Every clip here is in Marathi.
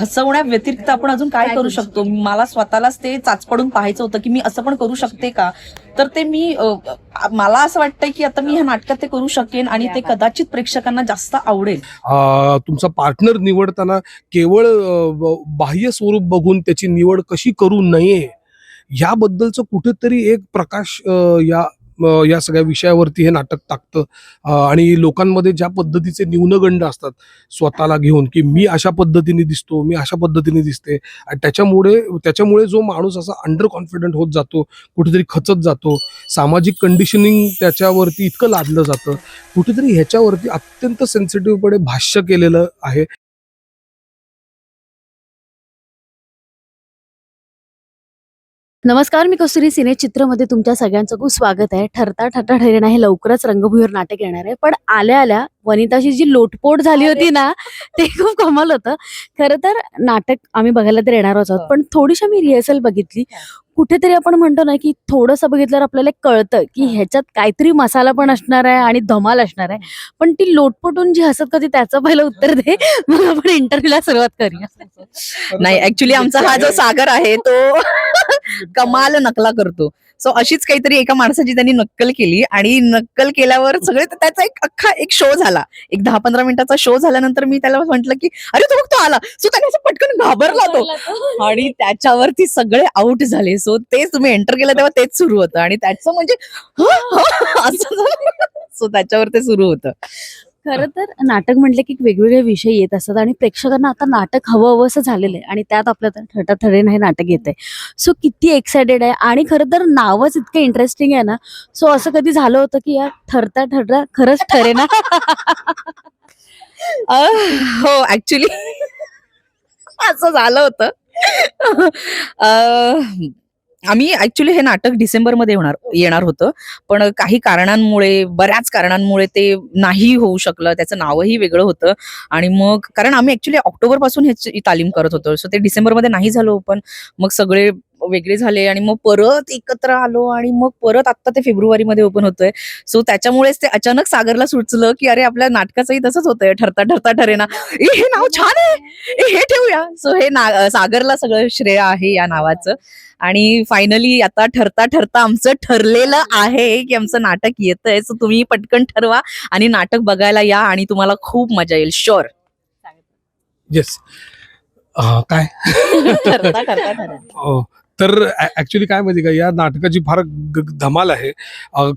हसवण्या व्यतिरिक्त आपण अजून काय करू शकतो? मला स्वतःलाच ते चाचपडून पाहायचं होतं की मी असं पण करू शकते का? तर ते मी मला असं वाटतंय की आता मी ह्या नाटकात ते करू शकेन आणि ते कदाचित प्रेक्षकांना जास्त आवडेल. अ, तुमचा पार्टनर निवडताना केवळ बाह्य स्वरूप बघून त्याची निवड कशी करू नये याबद्दलचं कुठेतरी एक प्रकाश या या सगळ्या विषयावरती हे नाटक टाकतं. आणि लोकांमध्ये ज्या पद्धतीचे न्यूनगंड असतात स्वतःला घेऊन की मी अशा पद्धतीने दिसतो मी अशा पद्धतीने दिसते आणि त्याच्यामुळे त्याच्यामुळे जो माणूस असा अंडर कॉन्फिडंट होत जातो कुठेतरी खचत जातो सामाजिक कंडिशनिंग त्याच्यावरती इतकं लादलं जातं कुठेतरी ह्याच्यावरती अत्यंत सेन्सिटिव्हपणे भाष्य केलेलं आहे. नमस्कार मी कस्तुरी सिने चित्रमध्ये तुमच्या सगळ्यांचं खूप स्वागत आहे. ठरता ठरता ठरेना हे लवकरच रंगभूमीवर नाटक येणार आहे. पण आल्या आल्या वनिताची जी लोटपोट झाली होती ना ते खूप कमाल होतं. खरं तर नाटक आम्ही बघायला तर येणारच आहोत. हो. पण थोडीशी मी रिहर्सल बघितली. कुठेतरी आपण म्हणतो ना की थोडंसं बघितल्यावर आपल्याला कळतं की हा. ह्याच्यात काहीतरी मसाला पण असणार आहे आणि धमाल असणार आहे. पण ती लोटपोटून जी हसत कधी त्याचं पहिलं उत्तर दे. मग आपण इंटरव्ह्यूला सुरुवात करूया. नाही ऍक्च्युली आमचा हा जो सागर आहे तो कमाल नकला करतो. सो अशीच काहीतरी एका माणसाची त्यांनी नक्कल केली आणि नक्कल केल्यावर सगळे त्याचा एक अख्खा एक शो झाला. एक दहा पंधरा मिनिटाचा शो झाल्यानंतर मी त्याला म्हंटल की अरे तो बघ तो आला. सो त्याने असं पटकन घाबरला तो. आणि त्याच्यावरती सगळे आउट झाले. सो तेच तुम्ही एंटर केलं तेव्हा तेच सुरू होतं. आणि त्याचं म्हणजे? असं सो त्याच्यावर ते सुरू होतं. खरं तर नाटक म्हटलं की वेगवेगळे विषय येत असतात आणि प्रेक्षकांना आता नाटक हवं हवं असं झालेलं आहे आणि त्यात आपल्या ठटा ठरेन हे नाटक येत आहे. सो किती एक्सायटेड आहे आणि खरं तर नावच इतकं इंटरेस्टिंग आहे ना सो असं कधी झालं होतं की यार ठरता ठरता खरंच ठरे ना? हो ऍक्च्युली असं झालं होतं. आम्ही ऍक्च्युली हे नाटक डिसेंबरमध्ये होणार येणार होतं. पण काही कारणांमुळे बऱ्याच कारणांमुळे ते नाही होऊ शकलं. त्याचं नावही वेगळं होतं. आणि मग कारण आम्ही ऍक्च्युली ऑक्टोबरपासून ह्याची तालीम करत होतो. सो ते डिसेंबरमध्ये नाही झालं पण मग सगळे वेगळे झाले आणि मग परत एकत्र आलो आणि मग परत आता ते फेब्रुवारीमध्ये ओपन होतंय. सो त्याच्यामुळेच ते अचानक सागरला सुचलं की अरे आपल्या नाटकाचंही तसंच होतंय. ठरता ठरता ठरेना हे नाव छान आहे. हे ठेवूया. सो हे ना सागरला सगळं श्रेय आहे या नावाचं. आणि फायनली आता ठरता ठरता आमचं ठरलेलं आहे की आमचं नाटक येतंय. सो तुम्ही पटकन ठरवा आणि नाटक बघायला या आणि तुम्हाला खूप मजा येईल. शुअर येस काय? तर ऍक्च्युली काय माहिती का या नाटकाची फार ग- धमाल आहे.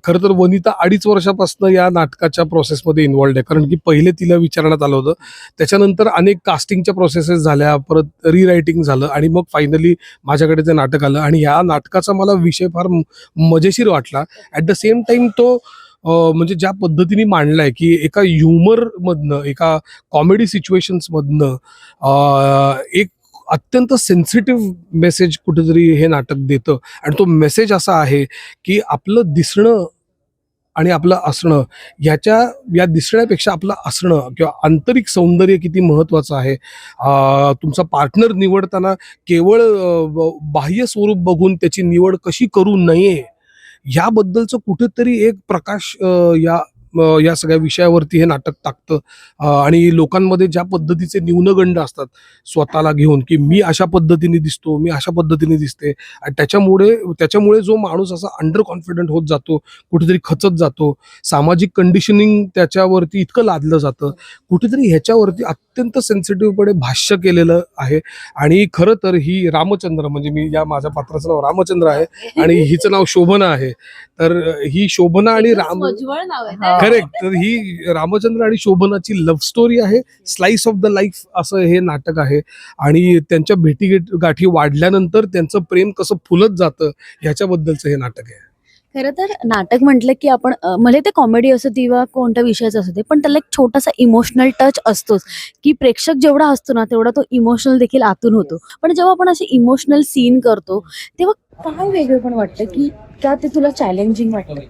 खरं तर वनिता अडीच वर्षापासून या नाटकाच्या प्रोसेसमध्ये इन्वॉल्ड आहे. कारण की पहिले तिला विचारण्यात आलं होतं. त्याच्यानंतर अनेक कास्टिंगच्या प्रोसेसेस झाल्या परत रिरायटिंग झालं आणि मग फायनली माझ्याकडे ते नाटक आलं. आणि या नाटकाचा मला विषय फार मजेशीर वाटला. ॲट द सेम टाइम तो म्हणजे ज्या पद्धतीने मांडलाय की एका ह्युमर मधनं एका कॉमेडी सिच्युएशन्स मधनं एक अत्यंत सेन्सिटिव्ह मेसेज कुठेतरी हे नाटक देतं. आणि तो मेसेज असा आहे की आपलं दिसणं आणि आपलं असणं ह्याच्या या दिसण्यापेक्षा आपलं असणं किंवा आंतरिक सौंदर्य किती महत्त्वाचं आहे? तुमचा पार्टनर निवडताना केवळ बाह्य स्वरूप बघून त्याची निवड कशी करू नये? याबद्दलचं कुठेतरी एक प्रकाश या या सगळ्या विषयावरती हे नाटक टाकतं. आणि लोकांमध्ये ज्या पद्धतीचे न्यूनगंड असतात स्वतःला घेऊन की मी अशा पद्धतीने दिसतो मी अशा पद्धतीने दिसते आणि त्याच्यामुळे त्याच्यामुळे जो माणूस असा अंडर कॉन्फिडंट होत जातो कुठेतरी खचत जातो सामाजिक कंडिशनिंग त्याच्यावरती इतकं लादलं जातं कुठेतरी ह्याच्यावरती अत्यंत सेन्सिटिव्हपणे भाष्य केलेलं आहे. आणि खरं तर ही रामचंद्र म्हणजे मी या माझ्या पात्राचं नाव रामचंद्र आहे आणि हिचं नाव शोभना आहे. तर ही शोभना आणि राम नाव आहे. करेक्ट तर ही रामचंद्र आणि शोभनाची लव्ह स्टोरी आहे. स्लाइस ऑफ द लाईफ असं हे नाटक आहे. आणि त्यांच्या भेटी गाठी वाढल्यानंतर त्यांचं प्रेम कसं फुलत जातं ह्याच्याबद्दलचं हे नाटक आहे. खरं तर नाटक म्हटलं की आपण मला ते कॉमेडी असो किंवा कोणत्या विषयाचं असू दे पण त्याला एक छोटासा इमोशनल टच असतोच. की प्रेक्षक जेवढा असतो ना तेवढा तो इमोशनल देखील आतून होतो. पण जेव्हा आपण असे इमोशनल सीन करतो तेव्हा काय वेगळं पण वाटतं की का ते तुला चॅलेंजिंग वाटतं?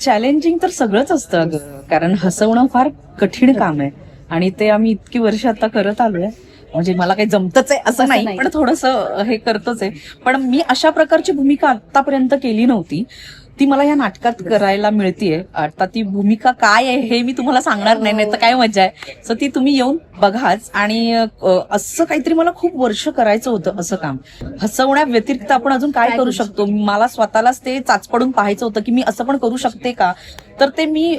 चॅलेंजिंग तर सगळंच असतं अगं. कारण हसवणं फार कठीण काम आहे. आणि ते आम्ही इतकी वर्ष आता करत आलोय. म्हणजे मला काही जमतच आहे असं नाही. पण थोडस हे करतच आहे. पण मी अशा प्रकारची भूमिका आतापर्यंत केली नव्हती. ती मला या नाटकात करायला मिळतीये. आता ती भूमिका काय आहे हे मी तुम्हाला सांगणार नाही नाही तर काय मजा आहे. सो ती तुम्ही येऊन बघाच आणि असं काहीतरी मला खूप वर्ष करायचं होतं असं काम. हसवण्या व्यतिरिक्त आपण अजून काय करू शकतो? मला स्वतःलाच ते चाचपडून पाहायचं होतं की मी असं पण करू शकते का? तर ते मी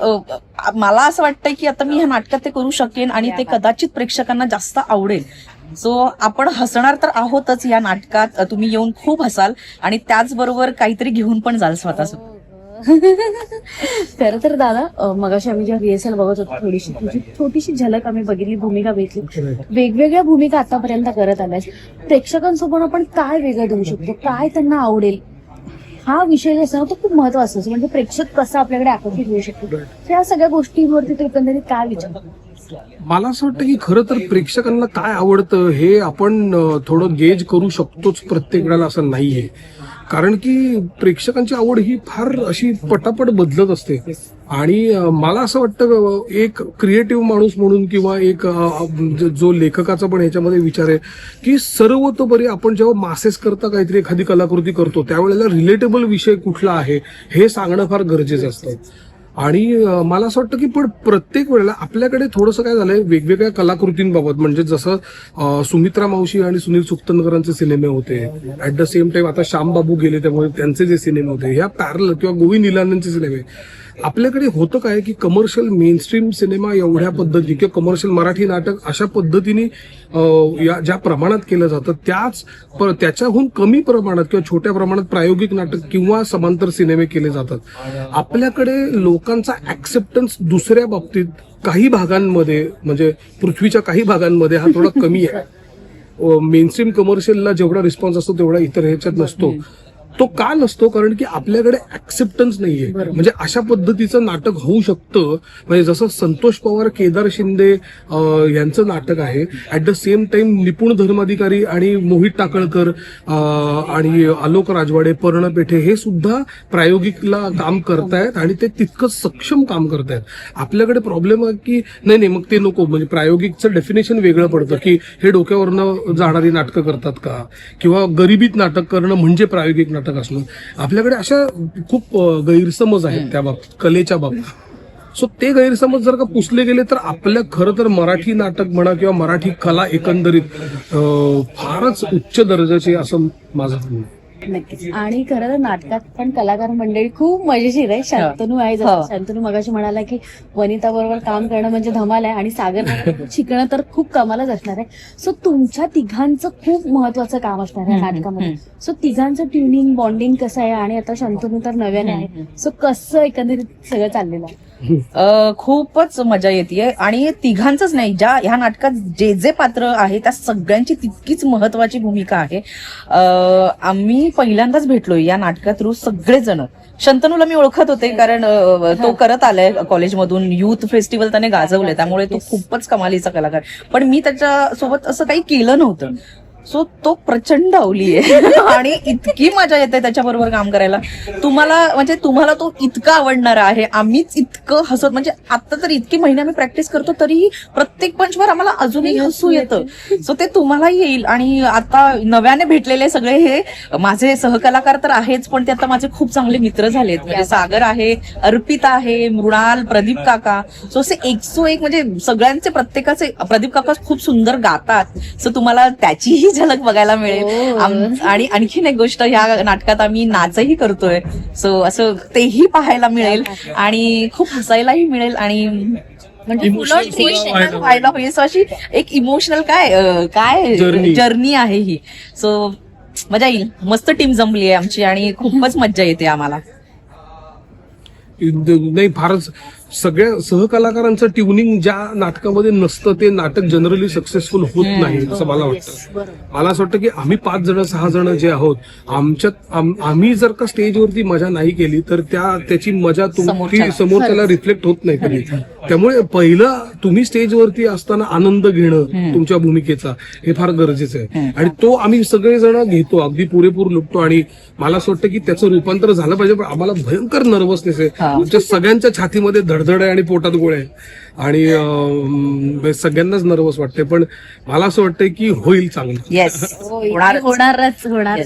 मला असं वाटतंय की आता मी ह्या नाटकात ते करू शकेन आणि ते कदाचित प्रेक्षकांना जास्त आवडेल. सो आपण हसणार तर आहोतच या नाटकात. तुम्ही येऊन खूप हसाल आणि त्याचबरोबर काहीतरी घेऊन पण जाल स्वतःच खरं तर दादा मगाशी आम्ही जेव्हा रिहर्सल बघत होतो थोडीशी तुझी छोटीशी झलक आम्ही बघितली भूमिका बघितली. वेगवेगळ्या भूमिका आतापर्यंत करत आल्या. प्रेक्षकांसोबत आपण काय वेगळं देऊ शकतो? काय त्यांना आवडेल? हा विषय जो असतो ना तो खूप महत्त्वाचा असतो. म्हणजे प्रेक्षक कसा आपल्याकडे आकर्षित होऊ शकतो? या सगळ्या गोष्टींवरती तू एकंदरीत काय विचार? मला असं वाटतं की खरं तर प्रेक्षकांना काय आवडतं हे आपण थोडं गेज करू शकतोच प्रत्येक वेळेला असं नाहीये. कारण की प्रेक्षकांची आवड ही फार अशी पटापट बदलत असते. आणि मला असं वाटतं एक क्रिएटिव्ह माणूस म्हणून किंवा एक जो लेखकाचा पण ह्याच्यामध्ये विचार आहे की सर्वतोपरी आपण जेव्हा मासेस करता काहीतरी एखादी कलाकृती करतो त्यावेळेला रिलेटेबल विषय कुठला आहे हे सांगणं फार गरजेचं असतं. आणि मला असं वाटतं की पण प्रत्येक वेळेला आपल्याकडे थोडंसं काय झालंय वेगवेगळ्या कलाकृतींबाबत म्हणजे जसं सुमित्रा मावशी आणि सुनील सुक्तनकरांचे सिनेमे होते. ऍट द सेम टाइम आता श्यामबाबू गेले त्यामुळे त्यांचे जे सिनेमे होते ह्या पॅरल किंवा गोविंद इलानंदचे सिनेमे. आपल्याकडे होतं काय की कमर्शियल मेनस्ट्रीम सिनेमा एवढ्या पद्धती किंवा कमर्शियल मराठी नाटक अशा पद्धतीने या ज्या प्रमाणात केलं जातं त्याच त्याच्याहून कमी प्रमाणात किंवा छोट्या प्रमाणात प्रायोगिक नाटक किंवा समांतर सिनेमे केले जातात. आपल्याकडे लोकांचा ऍक्सेप्टन्स दुसऱ्या बाबतीत काही भागांमध्ये म्हणजे पृथ्वीच्या काही भागांमध्ये हा थोडा कमी आहे. मेनस्ट्रीम कमर्शियलला जेवढा रिस्पॉन्स असतो तेवढा इतर ह्याच्यात नसतो. तो का नसतो? कारण की आपल्याकडे ऍक्सेप्टन्स नाहीये. म्हणजे अशा पद्धतीचं नाटक होऊ शकतं. म्हणजे जसं संतोष पवार केदार शिंदे यांचं नाटक आहे. ऍट द सेम टाइम निपुण धर्माधिकारी आणि मोहित टाकळकर आणि आलोक राजवाडे पर्ण पेठे हे सुद्धा प्रायोगिकला काम करतायत आणि ते तितकं सक्षम काम करतायत. आपल्याकडे प्रॉब्लेम आहे की नाही नाही मग ते नको. म्हणजे प्रायोगिकचं डेफिनेशन वेगळं पडतं की हे डोक्यावरनं जाणारी नाटकं करतात का? किंवा गरिबीत नाटक करणं म्हणजे प्रायोगिक नाटक असणं आपल्याकडे अशा खूप गैरसमज आहेत त्या बाबतीत कलेच्या बाबतीत सो ते गैरसमज जर का पुसले गेले तर आपल्या खरं तर मराठी नाटक म्हणा किंवा मराठी कला एकंदरीत फारच उच्च दर्जाची असं माझं म्हणणं. नक्कीच. आणि खरं तर नाटकात पण कलाकार मंडळी खूप मजेशीर आहे शांतनू आहे जसं हो. शांतनू मगाशी म्हणाला की वनिता बरोबर काम करणं म्हणजे धमाल आहे आणि सागर शिकणं तर खूप कमालच असणार आहे. सो तुमच्या तिघांचं खूप महत्वाचं काम असणार आहे नाटकामध्ये. सो तिघांचं ट्युनिंग बॉन्डिंग कसं आहे? आणि आता शांतनू तर नव्याने आहे. सो कसं एकंदरीत सगळं चाललेलं आहे? अ, खूपच मजा येते आणि तिघांचंच नाही ज्या ह्या नाटकात जे जे पात्र आहे त्या सगळ्यांची तितकीच महत्वाची भूमिका आहे. अ, आम्ही पहिल्यांदाच भेटलोय या नाटकात रोज सगळेजण. शंतनूला मी ओळखत होते कारण अ, तो करत आलाय कॉलेजमधून. युथ फेस्टिवल त्याने गाजवलंय त्यामुळे तो खूपच कमालीचा कलाकार. पण मी त्याच्या सोबत असं काही केलं नव्हतं. सो तो प्रचंड अवली आहे. आणि इतकी मजा येते त्याच्याबरोबर काम करायला. तुम्हाला म्हणजे तुम्हाला तो इतका आवडणार आहे. आम्हीच इतकं हसत म्हणजे आता तर इतकी महिने आम्ही प्रॅक्टिस करतो तरीही प्रत्येक पंचवर आम्हाला अजूनही हसू येतं. सो ते तुम्हालाही येईल. आणि आता नव्याने भेटलेले सगळे हे माझे सहकलाकार तर आहेच पण ते आता माझे खूप चांगले मित्र झालेत. म्हणजे सागर आहे अर्पिता आहे मृणाल प्रदीप काका. सो असे एक सो एक म्हणजे सगळ्यांचे प्रत्येकाचे प्रदीप काका खूप सुंदर गातात. सो तुम्हाला त्याचीही झलक बघायला मिळेल. हो. आणि आणखीन एक गोष्ट ह्या नाटकात आम्ही नाचही करतोय. सो असं तेही पाहायला मिळेल. आणि खूप हसायलाही मिळेल आणि म्हणजे व्हायला होईल. सो अशी एक इमोशनल काय काय. जर्नी आहे ही. सो मजा येईल. मस्त टीम जमली आहे आमची आणि खूपच मजा येते आम्हाला. नाही फारच सगळ्या सहकलाकारांचं ट्युनिंग ज्या नाटकामध्ये नसतं ते नाटक जनरली सक्सेसफुल होत नाही असं मला वाटतं. मला असं वाटतं की आम्ही पाच जण सहा जण जे आहोत आमच्यात आम- आम्ही जर का स्टेजवरती मजा नाही केली तर त्या त्याची मजा तुमची. समोर त्याला रिफ्लेक्ट होत नाही कधी. त्यामुळे पहिलं तुम्ही स्टेजवरती असताना आनंद घेणं तुमच्या भूमिकेचा हे फार गरजेचं आहे. आणि तो आम्ही सगळेजण घेतो अगदी पुरेपूर लुटतो आणि मला असं वाटतं की त्याचं रूपांतर झालं पाहिजे पण आम्हाला भयंकर नर्वसनेस आहे. आमच्या सगळ्यांच्या छातीमध्ये धडधड आहे आणि पोटात गोळे. आहे आणि सगळ्यांनाच नर्वस वाटते. पण मला असं वाटतंय की होईल चांगलं. येस होणार होणारच. होणार.